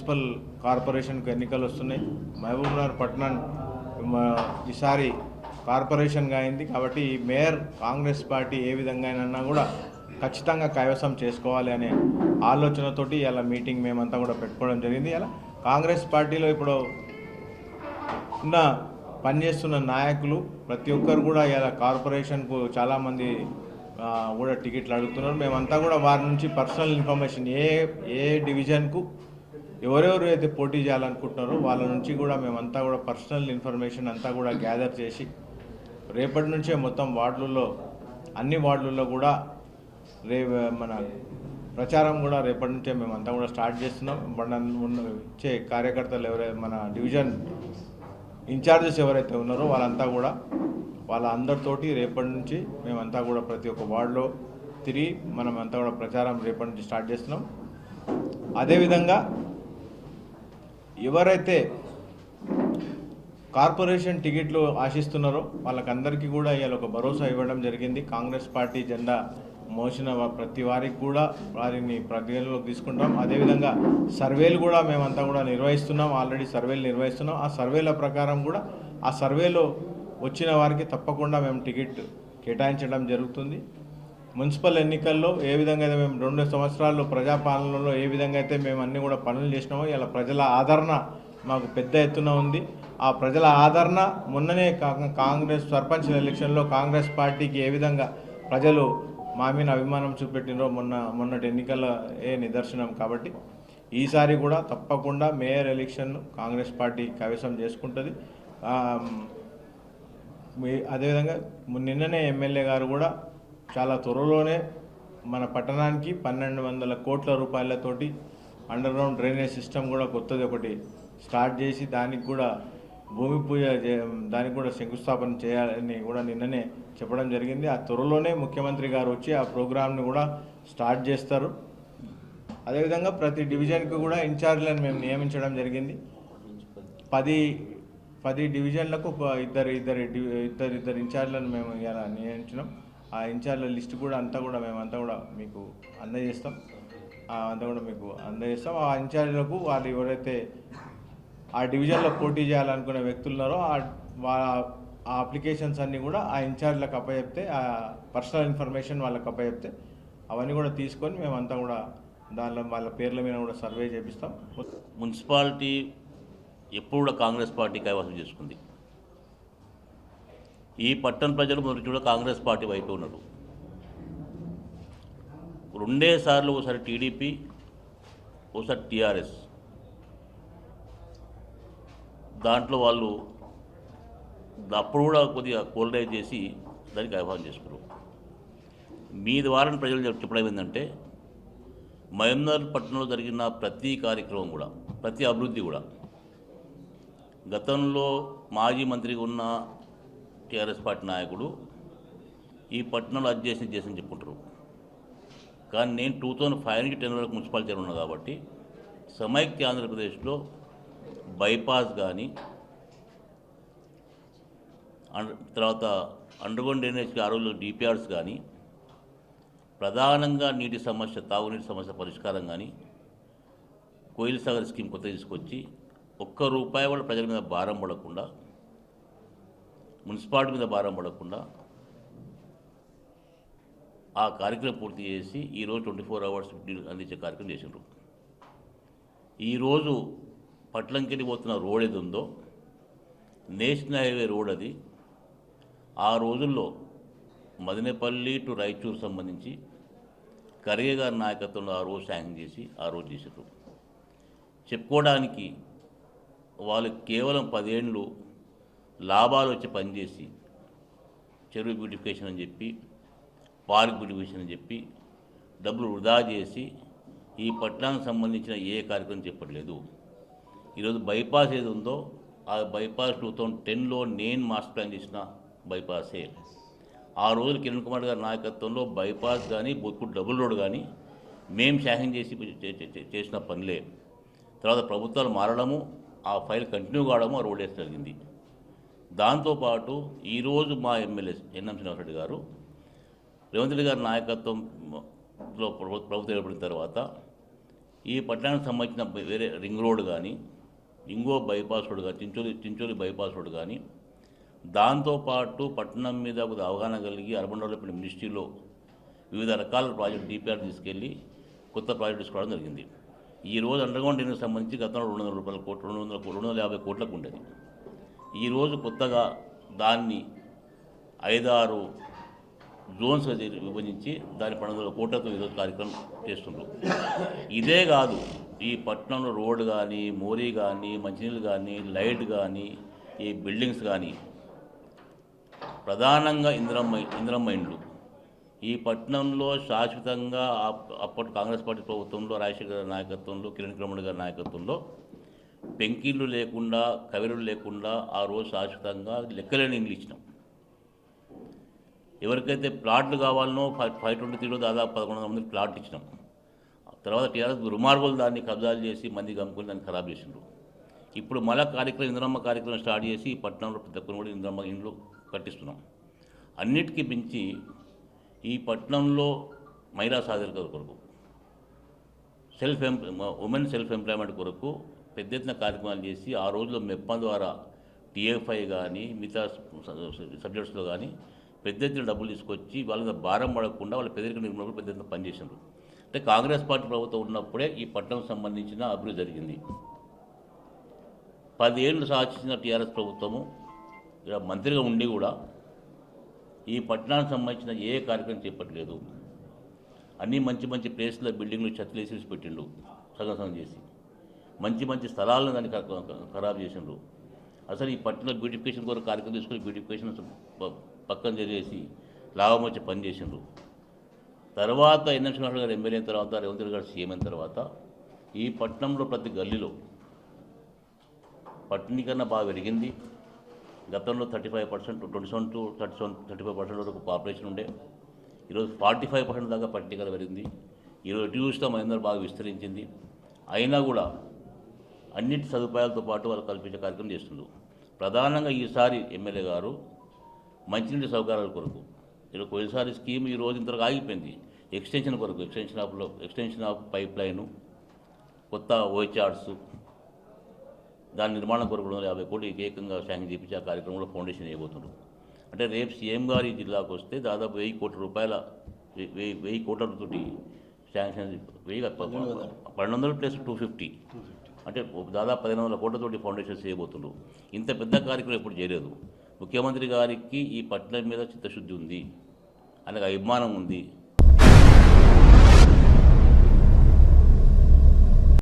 Municipal కార్పొరేషన్కు ఎన్నికలు వస్తున్నాయి. మహబూబ్నగర్ పట్టణం ఈసారి కార్పొరేషన్గా అయింది కాబట్టి ఈ మేయర్ కాంగ్రెస్ పార్టీ ఏ విధంగానైనా కూడా ఖచ్చితంగా కైవసం చేసుకోవాలి అనే ఆలోచనతోటి ఇలా మీటింగ్ మేమంతా కూడా పెట్టుకోవడం జరిగింది. ఇలా కాంగ్రెస్ పార్టీలో ఇప్పుడు ఉన్న పనిచేస్తున్న నాయకులు ప్రతి ఒక్కరు కూడా ఇలా కార్పొరేషన్కు చాలామంది కూడా టికెట్లు అడుగుతున్నారు. మేమంతా కూడా వారి నుంచి పర్సనల్ ఇన్ఫర్మేషన్ ఏ ఏ డివిజన్కు ఎవరెవరు అయితే పోటీ చేయాలనుకుంటున్నారో వాళ్ళ నుంచి కూడా మేమంతా కూడా పర్సనల్ ఇన్ఫర్మేషన్ అంతా కూడా గ్యాదర్ చేసి రేపటి నుంచే మొత్తం వార్డులలో అన్ని వార్డులలో కూడా రే మన ప్రచారం కూడా రేపటి నుంచే మేమంతా కూడా స్టార్ట్ చేస్తున్నాం. మన ఉన్న కార్యకర్తలు ఎవరైతే మన డివిజన్ ఇన్ఛార్జెస్ ఎవరైతే ఉన్నారో వాళ్ళంతా కూడా వాళ్ళ అందరితోటి రేపటి నుంచి మేమంతా కూడా ప్రతి ఒక్క వార్డులో తిరిగి మనం అంతా కూడా ప్రచారం రేపటి నుంచి స్టార్ట్ చేస్తున్నాం. అదేవిధంగా ఎవరైతే కార్పొరేషన్ టికెట్లు ఆశిస్తున్నారో వాళ్ళకందరికీ కూడా ఇవాళ ఒక భరోసా ఇవ్వడం జరిగింది. కాంగ్రెస్ పార్టీ జెండా మోసిన ప్రతి వారికి కూడా వారిని ప్రతిలోకి తీసుకుంటాం. అదేవిధంగా సర్వేలు కూడా మేమంతా కూడా నిర్వహిస్తున్నాం. ఆల్రెడీ సర్వేలు నిర్వహిస్తున్నాం. ఆ సర్వేల ప్రకారం కూడా ఆ సర్వేలో వచ్చిన వారికి తప్పకుండా మేము టికెట్ కేటాయించడం జరుగుతుంది. మున్సిపల్ ఎన్నికల్లో ఏ విధంగా అయితే మేము రెండు సంవత్సరాల్లో ప్రజాపాలనలో ఏ విధంగా అయితే మేము అన్నీ కూడా పనులు చేసినామో ఇలా ప్రజల ఆదరణ మాకు పెద్ద ఎత్తున ఉంది. ఆ ప్రజల ఆదరణ మొన్ననే కాంగ్రెస్ సర్పంచ్ ఎలక్షన్లో కాంగ్రెస్ పార్టీకి ఏ విధంగా ప్రజలు మా మీద అభిమానం చూపెట్టినరో మొన్న మొన్నటి ఎన్నికల ఏ నిదర్శనం కాబట్టి ఈసారి కూడా తప్పకుండా మేయర్ ఎలక్షన్ కాంగ్రెస్ పార్టీ కైవసం చేసుకుంటుంది. అదేవిధంగా నిన్ననే ఎమ్మెల్యే గారు కూడా చాలా త్వరలోనే మన పట్టణానికి పన్నెండు వందల కోట్ల రూపాయలతోటి అండర్ గ్రౌండ్ డ్రైనేజ్ సిస్టమ్ కూడా కొత్తది ఒకటి స్టార్ట్ చేసి దానికి కూడా భూమి పూజ దానికి కూడా శంకుస్థాపన చేయాలని కూడా నిన్ననే చెప్పడం జరిగింది. ఆ త్వరలోనే ముఖ్యమంత్రి గారు వచ్చి ఆ ప్రోగ్రామ్ని కూడా స్టార్ట్ చేస్తారు. అదేవిధంగా ప్రతి డివిజన్కి కూడా ఇన్ఛార్జ్లను మేము నియమించడం జరిగింది. పది పది డివిజన్లకు ఒక ఇద్దరు ఇద్దరు ఇద్దరు ఇద్దరు ఇన్ఛార్జ్లను మేము ఇలా నియమించినాం. ఆ ఇన్ఛార్జ్ల లిస్ట్ కూడా అంతా కూడా మేము అంతా కూడా మీకు అందజేస్తాం. అంతా కూడా మీకు అందజేస్తాం. ఆ ఇన్ఛార్జ్లకు వాళ్ళు ఎవరైతే ఆ డివిజన్లో పోటీ చేయాలనుకునే వ్యక్తులు ఉన్నారో ఆ ఆ అప్లికేషన్స్ అన్నీ కూడా ఆ ఇన్ఛార్జ్లకు అప్పచెప్తే ఆ పర్సనల్ ఇన్ఫర్మేషన్ వాళ్ళకి అప్పచెప్తే అవన్నీ కూడా తీసుకొని మేమంతా కూడా దానిలో వాళ్ళ పేర్ల మీద కూడా సర్వే చేపిస్తాం. మున్సిపాలిటీ ఎప్పుడు కూడా కాంగ్రెస్ పార్టీ కైవసం చేసుకుంది. ఈ పట్టణ ప్రజలు మొదటి కూడా కాంగ్రెస్ పార్టీ వైపు ఉన్నారు. రెండే సార్లు ఒకసారి టీడీపీ ఒకసారి టీఆర్ఎస్. దాంట్లో వాళ్ళు అప్పుడు కూడా కొద్దిగా కోల్డైజ్ చేసి దానికి కైవసం చేసుకున్నారు మీ ద్వారా ప్రజలు చెప్పడం ఏంటంటే మహమ్నగర్ పట్టణంలో జరిగిన ప్రతి కార్యక్రమం కూడా ప్రతి అభివృద్ధి కూడా గతంలో మాజీ మంత్రిగా ఉన్న టీఆర్ఎస్ పార్టీ నాయకుడు ఈ పట్టణంలో అది చేసి చేసి చెప్పుకుంటారు కానీ నేను టూ థౌజండ్ ఫైవ్ నుంచి టెన్ వరకు మున్సిపాలిటీ ఉన్నా కాబట్టి సమైక్య ఆంధ్రప్రదేశ్లో బైపాస్ కానీ అండ్ తర్వాత అండర్గ్రౌండ్ డ్రైనేజ్కి ఆ రోజుల్లో డిపిఆర్స్ కానీ ప్రధానంగా నీటి సమస్య తాగునీటి సమస్య పరిష్కారం కానీ కోయిల్ సాగర్ స్కీమ్ కొత్త తీసుకొచ్చి ఒక్క రూపాయి కూడా ప్రజల మీద భారం పడకుండా మున్సిపాలిటీ మీద భారం పడకుండా ఆ కార్యక్రమం పూర్తి చేసి ఈరోజు ట్వంటీ ఫోర్ అవర్స్ అందించే కార్యక్రమం చేసిండ్రు. ఈరోజు పట్లంకెళ్ళి పోతున్న రోడ్ ఏది ఉందో నేషనల్ హైవే రోడ్ అది ఆ రోజుల్లో మదినేపల్లి టు రాయచూరు సంబంధించి ఖర్గే గారి నాయకత్వంలో ఆ రోజు శాంక్షన్ చేసి ఆ రోజు చేసారు చెప్పుకోవడానికి వాళ్ళు కేవలం పదేళ్ళు లాభాలు వచ్చి పనిచేసి చెరువు బ్యూటిఫికేషన్ అని చెప్పి పార్క్ బ్యూటిఫికేషన్ అని చెప్పి డబ్బులు వృధా చేసి ఈ పట్టణానికి సంబంధించిన ఏ కార్యక్రమం చెప్పట్లేదు ఈరోజు బైపాస్ ఏది ఉందో ఆ బైపాస్ టూ థౌజండ్ టెన్లో నేను మాస్టర్ ప్లాన్ చేసిన బైపాసే. ఆ రోజు కిరణ్ కుమార్ గారి నాయకత్వంలో బైపాస్ కానీ బొత్తుడు డబుల్ రోడ్ కానీ మేము శాఖం చేసి చే- చేసిన పనులే. తర్వాత ప్రభుత్వాలు మారడము ఆ ఫైల్ కంటిన్యూ కావడము ఆ రోడ్ వేసి జరిగింది. దాంతోపాటు ఈరోజు మా ఎమ్మెల్యే ఎన్ఎం శ్రీనివాసరెడ్డి గారు రేవంత్ రెడ్డి గారి నాయకత్వంలో ప్రభుత్వం ఏర్పడిన తర్వాత ఈ పట్టణానికి సంబంధించిన వేరే రింగ్ రోడ్ కానీ ఇంగో బైపాస్ రోడ్ కానీ చించోలి చించోలి బైపాస్ రోడ్ కానీ దాంతోపాటు పట్టణం మీద కొద్దిగా అవగాహన కలిగి అర్బన్ డెవలప్మెంట్ మినిస్ట్రీలో వివిధ రకాల ప్రాజెక్ట్ డిపిఆర్ తీసుకెళ్ళి కొత్త ప్రాజెక్ట్ తీసుకోవడం జరిగింది. ఈ రోజు అండర్గ్రౌండ్ డ్రైనేజ్ సంబంధించి గతంలో రెండు వందల రూపాయల కోట్లు రెండు వందల రెండు వందల యాభై కోట్లకు ఉండేది. ఈరోజు కొత్తగా దాన్ని ఐదారు జోన్స్ విభజించి దాని పన్నెండు వందల కోట్లతో ఈరోజు కార్యక్రమం చేస్తున్నారు ఇదే కాదు ఈ పట్టణంలో రోడ్డు కానీ మోరీ కానీ మంచినీళ్ళు కానీ లైట్ కానీ ఈ బిల్డింగ్స్ కానీ ప్రధానంగా ఇంద్రమ్మ ఇందిరమ్మ ఇండ్లు. ఈ పట్టణంలో శాశ్వతంగా అప్- అప్పటి కాంగ్రెస్ పార్టీ ప్రభుత్వంలో రాజశేఖర గారి నాయకత్వంలో కిరణ్ క్రమణ్ గారి నాయకత్వంలో పెంకిళ్ళు లేకుండా కవిలు లేకుండా ఆ రోజు శాశ్వతంగా లెక్కలేని ఇండ్లు ఇచ్చినాం. ఎవరికైతే ప్లాట్లు కావాలనో ఫైవ్ ఫైవ్ ట్వంటీ త్రీలో దాదాపు పదకొండు వందల మంది ప్లాట్లు ఇచ్చినాం. తర్వాత టీఆర్ఎస్ దుర్మార్గులు దాన్ని కబ్జాలు చేసి మంది గమ్ముకుని దాన్ని ఖరాబ్ చేసినారు ఇప్పుడు మళ్ళా కార్యక్రమం ఇంద్రమ్మ కార్యక్రమం స్టార్ట్ చేసి ఈ పట్టణంలో ప్రతి ఒక్కరు కూడా ఇంద్రమ్మ ఇండ్లు కట్టిస్తున్నాం. అన్నిటికీ మించి ఈ పట్టణంలో మహిళా సాధికార కొరకు సెల్ఫ్ ఎంప్ ఉమెన్ సెల్ఫ్ ఎంప్లాయ్మెంట్ కొరకు పెద్ద ఎత్తున కార్యక్రమాలు చేసి ఆ రోజుల్లో మెప్పం ద్వారా టీఎఫ్ఐ కానీ మిగతా సబ్జెక్ట్స్లో కానీ పెద్ద ఎత్తున డబ్బులు తీసుకొచ్చి వాళ్ళ భారం పడకుండా వాళ్ళ పెద్దరిక నిర్మూలన పెద్ద ఎత్తున పనిచేసారు అంటే కాంగ్రెస్ పార్టీ ప్రభుత్వం ఉన్నప్పుడే ఈ పట్టణం సంబంధించిన అభివృద్ధి జరిగింది. పదేళ్ళు సాధించిన టీఆర్ఎస్ ప్రభుత్వము ఇక్కడ మంత్రిగా ఉండి కూడా ఈ పట్టణానికి సంబంధించిన ఏ కార్యక్రమం చేపట్టలేదు. అన్నీ మంచి మంచి ప్లేస్లో బిల్డింగ్లు చెత్తలేసి పెట్టిండు సగం సగం చేసి. మంచి మంచి స్థలాలను దాన్ని ఖరాబ్ చేసిండ్రు. అసలు ఈ పట్టణ బ్యూటిఫికేషన్ కొరకు కార్యక్రమం తీసుకుని బ్యూటిఫికేషన్ పక్కన జరిగేసి లాభం వచ్చి పని చేసిండ్రు. తర్వాత ఎన్ఎం శ్రీనివాసరావు గారు ఎమ్మెల్యే అయిన తర్వాత రేవంత్ రెడ్డి గారు సీఎం అయిన తర్వాత ఈ పట్టణంలో ప్రతి గల్లీలో పట్టణీకరణ బాగా పెరిగింది. గతంలో thirty five percent twenty seven to thirty seven thirty five percent వరకు పాపులేషన్ ఉండే. ఈరోజు ఫార్టీ ఫైవ్ పర్సెంట్ దాకా పట్టణీకరణ పెరిగింది. ఈరోజు ఎటు చూసినా మహేందర్ బాగా విస్తరించింది. అయినా కూడా అన్నిటి సదుపాయాలతో పాటు వాళ్ళు కల్పించే కార్యక్రమం చేస్తుంది ప్రధానంగా ఈసారి ఎమ్మెల్యే గారు మంచినీటి సౌకర్యాల కొరకు ఇక్కడ పోయినసారి స్కీమ్ ఈ రోజు ఇంతవరకు ఆగిపోయింది. ఎక్స్టెన్షన్ కొరకు ఎక్స్టెన్షన్ ఆఫ్లో ఎక్స్టెన్షన్ ఆఫ్ పైప్ లైను కొత్త ఓచార్డ్స్ దాని నిర్మాణం కొరకు రెండు వందల యాభై కోట్లు ఏకంగా శాంక్షన్ చేపించి ఆ కార్యక్రమంలో ఫౌండేషన్ వేయబోతున్నారు అంటే రేపు సీఎం గారు ఈ జిల్లాకు వస్తే దాదాపు వెయ్యి కోట్ల రూపాయల వెయ్యి- వెయ్యి వెయ్యి కోట్లతోటి శాంక్షన్ వెయ్యి పన్నెండు వందలు ప్లస్ టూ ఫిఫ్టీ. అంటే దాదాపు పదిహేను వందల కోట్లతోటి ఫౌండేషన్ చేయబోతున్నారు ఇంత పెద్ద కార్యక్రమం ఎప్పుడు చేయలేదు. ముఖ్యమంత్రి గారికి ఈ పట్ల మీద చిత్తశుద్ధి ఉంది. ఆయనకు అభిమానం ఉంది.